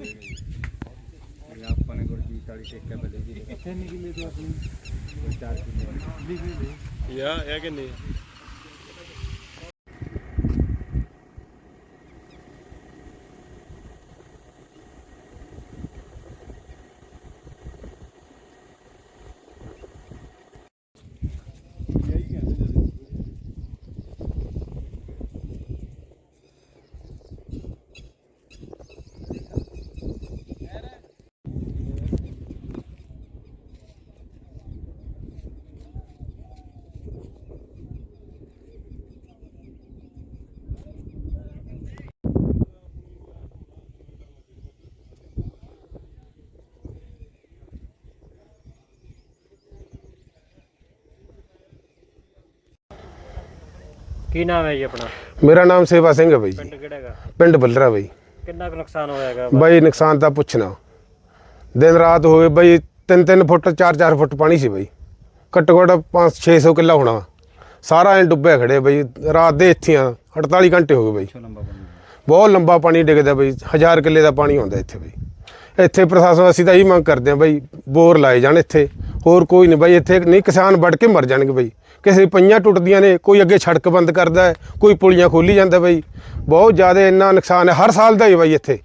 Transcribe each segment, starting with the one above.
ਇਹ ਆਪਾਂ ਨੇ ਗੁਰਜੀਤ ਵਾਲੀ ਠੇਕਾ ਬਲੇ ਜੀ। ਕਿੰਨੇ ਕਿੱਲੇ ਤੋਂ ਆਪਣੀ। 4 ਕਿੱਲੇ ਯਾ ਇਹ ਕਿੰਨੇ? ਕੀ ਨਾਮ ਹੈ ਜੀ ਆਪਣਾ? ਮੇਰਾ ਨਾਮ ਸੇਵਾ ਸਿੰਘ ਹੈ ਬਾਈ ਜੀ। ਪਿੰਡ ਕਿਹੜਾ ਹੈਗਾ? ਪਿੰਡ ਬੱਲਰਾ ਬਾਈ। ਕਿੰਨਾ ਕੁ ਨੁਕਸਾਨ ਹੋਇਆ ਹੈਗਾ? ਬਾਈ ਨੁਕਸਾਨ ਤਾਂ ਪੁੱਛਣਾ। ਦਿਨ ਰਾਤ ਹੋਏ ਬਾਈ 3-3 ਫੁੱਟ 4-4 ਫੁੱਟ ਪਾਣੀ ਸੀ ਬਾਈ। ਘੱਟੋ ਘੱਟ 5-600 ਕਿੱਲਾ ਹੋਣਾ। ਸਾਰਾ ਐ ਡੁੱਬਿਆ ਖੜੇ ਬਾਈ। ਰਾਤ ਦੇ ਇੱਥੇ ਆ 48 ਘੰਟੇ ਹੋ ਗਏ ਬਾਈ। ਬਹੁਤ ਲੰਬਾ ਪਾਣੀ ਡਿੱਗਦਾ ਬਾਈ। ਹਜ਼ਾਰ ਕਿੱਲੇ ਦਾ ਪਾਣੀ ਆਉਂਦਾ ਇੱਥੇ ਬਾਈ। ਇੱਥੇ ਪ੍ਰਸ਼ਾਸਨ ਅਸੀਂ ਤਾਂ ਇਹੀ ਮੰਗ ਕਰਦੇ ਆ ਬਾਈ ਬੋਰ ਲਾਏ ਜਾਣ ਇੱਥੇ। ਹੋਰ ਕੋਈ ਨਹੀਂ ਬਾਈ ਇੱਥੇ ਨਹੀਂ ਕਿਸਾਨ ਵੜ ਕੇ ਮਰ ਜਾਣਗੇ ਬਾਈ। ਕਿਸੇ ਪਈਆਂ ਟੁੱਟਦੀਆਂ ਨੇ ਕੋਈ ਅੱਗੇ ਸੜਕ ਬੰਦ ਕਰਦਾ ਹੈ ਕੋਈ ਪੁਲੀਆਂ ਖੋਲੀ ਜਾਂਦਾ ਬਾਈ। ਬਹੁਤ ਜ਼ਿਆਦਾ ਇੰਨਾ ਨੁਕਸਾਨ ਹੈ ਹਰ ਸਾਲ ਦਾ ਹੀ ਬਾਈ ਇੱਥੇ।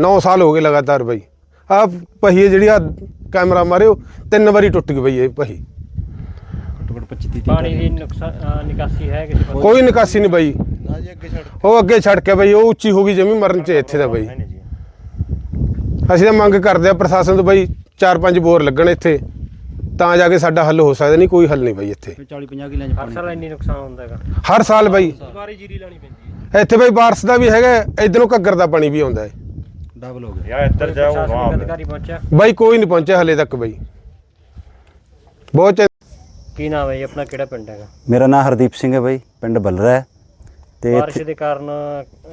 9 ਸਾਲ ਹੋ ਗਏ ਲਗਾਤਾਰ ਬਾਈ। ਆਹ ਪਹੀਏ ਜਿਹੜੀ ਆ ਕੈਮਰਾ ਮਾਰਿਓ ਤਿੰਨ ਵਾਰੀ ਟੁੱਟ ਗਈ ਬਾਈ ਇਹ ਪਹੀ। ਘੱਟੋ ਘੱਟ 25 30 ਪਾਣੀ ਦੀ ਨੁਕਸਾਨ ਅਹ ਨਿਕਾਸੀ ਹੈ ਕਿਸੇ ਪਾਸੇ? ਕੋਈ ਨਿਕਾਸੀ ਨਹੀਂ ਬਾਈ। ਉਹ ਅੱਗੇ ਛੱਡ ਕੇ ਬਾਈ ਉਹ ਉੱਚੀ ਹੋ ਗਈ ਜਮੀ ਮਰਨ ਚ ਇੱਥੇ ਦਾ ਬਾਈ। ਅਸੀਂ ਤਾਂ ਮੰਗ ਕਰਦੇ ਆ ਪ੍ਰਸ਼ਾਸਨ ਤੋਂ ਬਾਈ ਚਾਰ ਪੰਜ ਬੋਰ ਲੱਗਣ ਇੱਥੇ। ਤਾਂ ਜਾ ਕੇ ਸਾਡਾ ਹੱਲ ਹੋ ਸਕਦਾ ਨਹੀਂ ਕੋਈ ਹੱਲ ਨਹੀਂ ਬਾਈ ਇੱਥੇ। 40 50 ਕਿੱਲਿਆਂ ਚ ਹਰ ਪਾਣੀ ਸਾਲ ਇੰਨੀ ਨੁਕਸਾਨ ਹੁੰਦਾ ਹੈਗਾ। ਹਰ ਸਾਲ ਬਾਈ। ਵਾਰੀ ਜੀਰੀ ਲਾਣੀ ਪੈਂਦੀ ਹੈ। ਇੱਥੇ ਬਾਈ ਬਾਰਸ ਦਾ ਵੀ ਹੈਗਾ ਇਧਰੋਂ ਘੱਗਰ ਦਾ ਪਾਣੀ ਵੀ ਆਉਂਦਾ ਹੈ। ਡਬਲ ਹੋ ਗਿਆ। ਯਾ ਇੱਧਰ ਜਾਓ ਪ੍ਰਸ਼ਾਸਨਿਕ ਅਧਿਕਾਰੀ ਪਹੁੰਚਿਆ। ਬਾਈ ਕੋਈ ਨਹੀਂ ਪਹੁੰਚਿਆ ਹਲੇ ਤੱਕ ਬਾਈ। ਬਹੁਤ ਚਿਰ ਕੀ ਨਾਮ ਹੈ ਜੀ? ਆਪਣਾ ਕਿਹੜਾ ਪਿੰਡ ਹੈਗਾ? ਮੇਰਾ ਨਾਮ ਹਰਦੀਪ ਸਿੰਘ ਹੈ ਬਾਈ ਪਿੰਡ ਬੱਲਰਾ ਹੈ। ਤੇ ਬਾਰਿਸ਼ ਇੱਥੇ ਦੇ ਕਾਰਨ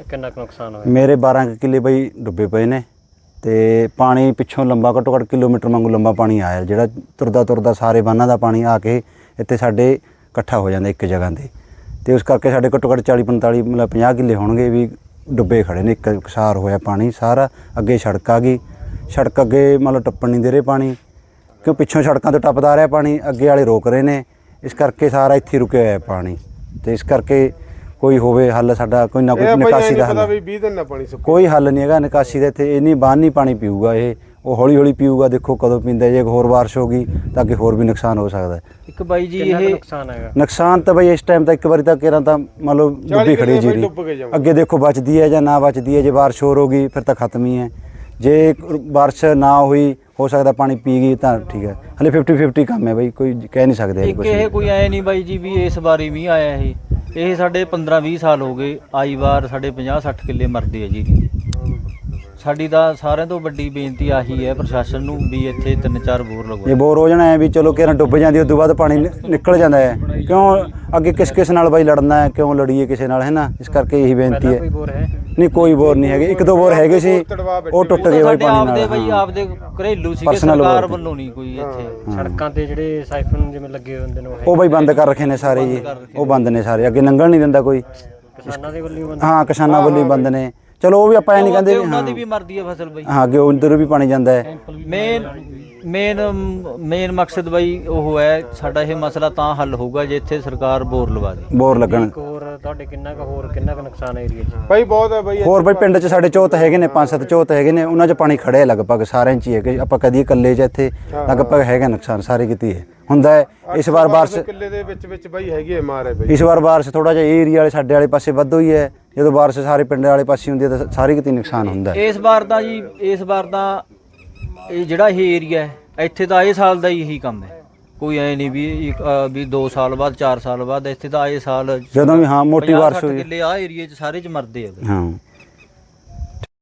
ਕਿੰਨਾ ਕੁ ਨੁਕਸਾਨ ਹੋਇਆ? ਮੇਰੇ 12 ਕੁ ਕਿੱਲੇ ਬਾਈ ਡੁੱਬੇ ਪਏ ਨੇ। ਤੇ ਪਾਣੀ ਪਿੱਛੋਂ ਲੰਬਾ ਘੱਟੋ ਘੱਟ ਕਿਲੋਮੀਟਰ ਵਾਂਗੂ ਲੰਬਾ ਪਾਣੀ ਆਇਆ, ਜਿਹੜਾ ਤੁਰਦਾ ਤੁਰਦਾ ਸਾਰੇ ਬੰਨਾਂ ਦਾ ਪਾਣੀ ਆ ਕੇ ਇੱਥੇ ਸਾਡੇ ਇਕੱਠਾ ਹੋ ਜਾਂਦਾ ਇੱਕ ਜਗ੍ਹਾ ਤੇ। ਤੇ ਉਸ ਕਰਕੇ ਸਾਡੇ ਘੱਟੋ ਘੱਟ 40 45 ਮਤਲਬ 50 ਕਿੱਲੇ ਹੋਣਗੇ ਵੀ ਡੁੱਬੇ ਖੜੇ ਨੇ, ਇੱਕ ਕਸਾਰ ਹੋਇਆ ਪਾਣੀ, ਸਾਰਾ ਅੱਗੇ ਸੜਕ ਆ ਗਈ। ਸੜਕ ਅੱਗੇ ਮਤਲਬ ਟੱਪਣ ਨਹੀਂ ਦੇ ਰਹੇ ਪਾਣੀ, ਕਿਉਂ ਪਿੱਛੋਂ ਸੜਕਾਂ ਤੋਂ ਟੱਪਦਾ ਰਿਹਾ ਪਾਣੀ, ਅੱਗੇ ਵਾਲੇ ਰੋਕ ਰਹੇ ਨੇ। ਇਸ ਕਰਕੇ ਸਾਰਾ ਇੱਥੇ ਰੁਕਿਆ ਹੋਇਆ ਪਾਣੀ। ਤੇ ਇਸ ਕਰਕੇ ਕੋਈ ਹੋਵੇ ਹੱਲ ਸਾਡਾ ਕੋਈ ਨਾ ਕੋਈ ਨਿਕਾਸੀ ਦਾ ਪਤਾ ਹੱਲ। ਵੀ 20 ਦਿਨ ਨਾ ਪਾਣੀ ਸੁੱਕੇ ਕੋਈ ਹੱਲ ਨਹੀਂ ਹੈਗਾ ਨਿਕਾਸੀ ਦਾ ਇੱਥੇ ਇੰਨੀ ਬਾਨ ਨਹੀਂ ਪਾਣੀ ਪੀਊਗਾ ਇਹ। ਉਹ ਹੌਲੀ ਹੌਲੀ ਪੀਊਗਾ ਦੇਖੋ ਕਦੋਂ ਪੀਂਦਾ ਜੇ ਹੋਰ ਬਾਰਿਸ਼ ਹੋ ਗਈ ਤਾਂ ਅੱਗੇ ਹੋਰ ਵੀ ਨੁਕਸਾਨ ਹੋ ਸਕਦਾ ਹੈ। ਇੱਕ ਬਾਈ ਜੀ ਕਿੰਨਾ ਕੁ ਇਹ ਨੁਕਸਾਨ ਹੈਗਾ? ਨੁਕਸਾਨ ਤਾਂ ਬਈ ਇਸ ਟਾਈਮ ਤਾਂ ਇੱਕ ਵਾਰੀ ਤਾਂ ਕਿਰਾਂ ਤਾਂ ਮੰਨ ਲਓ ਡੁੱਬੀ ਖੜੀ ਕਿੱਲੇ ਬਾਈ ਜੀਰੀ। ਡੁੱਬ ਕੇ ਜਾਊ। ਅੱਗੇ ਦੇਖੋ ਬਚਦੀ ਹੈ ਜਾਂ ਨਾ ਬਚਦੀ ਹੈ ਜੇ ਬਾਰਿਸ਼ ਹੋਰ ਹੋ ਗਈ ਫਿਰ ਤਾਂ ਖਤਮ ਹੀ ਹੈ। ਜੇ ਬਾਰਿਸ਼ ਨਾ ਹੋਈ ਹੋ ਸਕਦਾ ਪਾਣੀ ਪੀ ਗਈ ਤਾਂ ਠੀਕ ਹੈ। ਹਲੇ 50 50 ਕੰਮ ਹੈ ਬਈ ਕੋਈ ਕਹਿ ਨਹੀਂ ਸਕਦੇ ਇੱਕ ਇਹ ਕੋਈ ਐ ਨਹੀਂ ਬਾਈ ਜੀ ਵੀ ਇਸ ਵਾਰੀ ਵੀ ਆਇਆ ਇਹ। ਇਹ ਸਾਡੇ 15 20 ਸਾਲ ਹੋ ਗਏ, ਆਈ ਵਾਰ ਸਾਡੇ 50 60 ਕਿੱਲੇ ਮਰਦੇ ਆ ਜੀ। ਸਾਡੀ ਤਾਂ ਸਾਰਿਆਂ ਤੋਂ ਵੱਡੀ ਬੇਨਤੀ ਆਹੀ ਹੈ ਪ੍ਰਸ਼ਾਸਨ ਨੂੰ ਵੀ ਇੱਥੇ ਤਿੰਨ ਚਾਰ ਬੋਰ ਇਹ ਲਗਵਾਓ ਬੋਰ ਹੋ ਜਾਣਾ ਹੈ ਵੀ ਚਲੋ ਕਿਰਾਂ ਡੁੱਬ ਜਾਂਦੀ ਉਸ ਤੋਂ ਬਾਅਦ ਪਾਣੀ ਨਿ- ਨਿਕਲ ਜਾਂਦਾ ਹੈ। ਕਿਉਂ ਅੱਗੇ ਕਿਸ ਕਿਸ ਨਾਲ ਬਾਈ ਲੜਨਾ ਹੈ ਕਿਉਂ ਲੜੀਏ ਕਿਸੇ ਨਾਲ ਹੈ ਨਾ? ਇਸ ਕਰਕੇ ਇਹੀ ਬੇਨਤੀ ਹੈ। ਕੋਈ ਬੋਰ ਹੈ? ਨਹੀਂ ਕੋਈ ਬੋਰ ਨਹੀਂ ਹੈਗੇ। ਇੱਕ ਦੋ ਬੋਰ ਹੈਗੇ ਸੀ ਉਹ ਟੁੱਟ ਗਏ ਬਾਈ ਸਾਡੇ ਪਾਣੀ ਆਪਦੇ ਨਾਲ ਬਾਈ ਹਾਂ। ਆਪਦੇ ਘਰੇਲੂ ਸੀਗੇ Personal ਸਰਕਾਰ। ਵੱਲੋਂ ਨਹੀਂ ਕੋਈ ਇੱਥੇ। ਸੜਕਾਂ ਤੇ ਜਿਹੜੇ ਸਾਈਫਨ ਜਿਵੇਂ ਲੱਗੇ ਹੁੰਦੇ ਨੇ ਉਹ ਉਹ ਬਾਈ ਬੰਦ ਕਰ ਰੱਖੇ ਨੇ ਸਾਰੇ ਜੀ। ਉਹ ਬੰਦ ਨੇ ਸਾਰੇ। ਅੱਗੇ ਲੰਘਣ ਨਹੀਂ ਦਿੰਦਾ ਕੋਈ। ਕਿਸਾਨਾਂ ਦੇ ਵੱਲੋਂ ਹੀ ਬੰਦ ਹਾਂ ਕਿਸਾਨਾਂ ਵੱਲੋਂ ਹੀ ਬੰਦ ਨੇ। ਚਲੋ ਉਹ ਵੀ ਆਪਾਂ ਇਹ ਨਹੀਂ ਕਹਿੰਦੇ ਵੀ ਉਹਨਾਂ ਦੀ ਹਾਂ। ਵੀ ਮਰਦੀ ਹੈ ਫਸਲ ਬਾਈ। ਹਾਂ ਅੱਗੇ ਉਧਰ ਵੀ ਪਾਣੀ ਜਾਂਦਾ ਹੈ। ਮੇਨ ਮੇਨ ਮੇਨ ਮਕਸਦ ਬਾਈ ਉਹ ਹੈ ਸਾਡਾ ਇਹ ਮਸਲਾ ਤਾਂ ਹੱਲ ਹੋਊਗਾ ਜੇ ਇੱਥੇ ਸਰਕਾਰ ਬੋਰ ਲਵਾ ਦੇ। ਬੋਰ ਲੱਗਣ। ਹੋਰ ਤੁਹਾਡੇ ਕਿੰਨਾ ਕੁ ਹੋਰ ਕਿੰਨਾ ਕੁ ਨੁਕਸਾਨ ਏਰੀਆ 'ਚ? ਬਾਈ ਬਹੁਤ ਹੈ ਬਾਈ। ਹੋਰ ਬਾਈ ਪਿੰਡ 'ਚ ਸਾਡੇ ਚੌਥ ਹੈਗੇ ਨੇ ਪੰਜ ਸੱਤ ਚੌਥ ਹੈਗੇ ਨੇ ਉਹਨਾਂ 'ਚ ਪਾਣੀ ਖੜਿਆ ਲਗਭਗ ਸਾਰਿਆਂ 'ਚ ਹੀ ਹੈਗੇ ਆਪਾਂ ਕਦੀ ਇਕੱਲੇ 'ਚ ਇੱਥੇ ਲਗਭਗ ਹੈਗਾ ਨੁਕਸਾਨ ਸਾਰੇ ਕਿਤੇ ਹੈ। ਹੁੰਦਾ ਹੈ ਇਸ ਵਾਰ ਬਾਰਿਸ਼ ਕਿੱਲੇ ਦੇ ਵਿੱਚ ਵਿੱਚ ਬਾਈ ਹੈਗੀ ਹੈ ਮਾਰ ਹੈ ਬਾਈ। ਇਸ ਵਾਰ ਬਾਰਿਸ਼ ਥੋੜਾ ਜਿਹਾ ਏਰੀਆ ਵਾਲੇ ਸਾਡੇ ਵਾਲੇ ਪਾਸੇ ਵੱਧ ਹੋਈ ਹੈ। ਜਦੋਂ ਬਾਰਿਸ਼ ਸਾਰੇ ਪਿੰਡ ਵਾਲੇ ਪਾਸੇ ਹੁੰਦੀ ਹੈ ਤਾਂ ਸਾਰੇ ਕਿਤੇ ਨੁਕਸਾਨ ਹੁੰਦਾ ਹੈ। ਇਸ ਵਾਰ ਤਾਂ ਜੀ ਇਸ ਵਾਰ ਤਾਂ ਇਹ ਜਿਹੜਾ ਇਹ ਏਰੀਆ ਹੈ ਇੱਥੇ ਤਾਂ ਇਹ ਸਾਲ ਦਾ ਹੀ ਇਹੀ ਕੰਮ ਹੈ। ਕੋਈ ਐ ਨਹੀਂ ਵੀ ਇੱਕ, ਅ, ਵੀ 2 ਸਾਲ ਬਾਅਦ 4 ਸਾਲ ਬਾਅਦ ਇੱਥੇ ਤਾਂ ਇਹ ਸਾਲ ਜਦੋਂ ਵੀ ਹਾਂ ਮੋਟੀ 50 ਬਾਰਿਸ਼ 60 ਹੋਈ। ਕਿੱਲੇ ਆ ਏਰੀਏ 'ਚ ਸਾਰੇ 'ਚ ਮਰਦੇ ਆ। ਹਾਂ।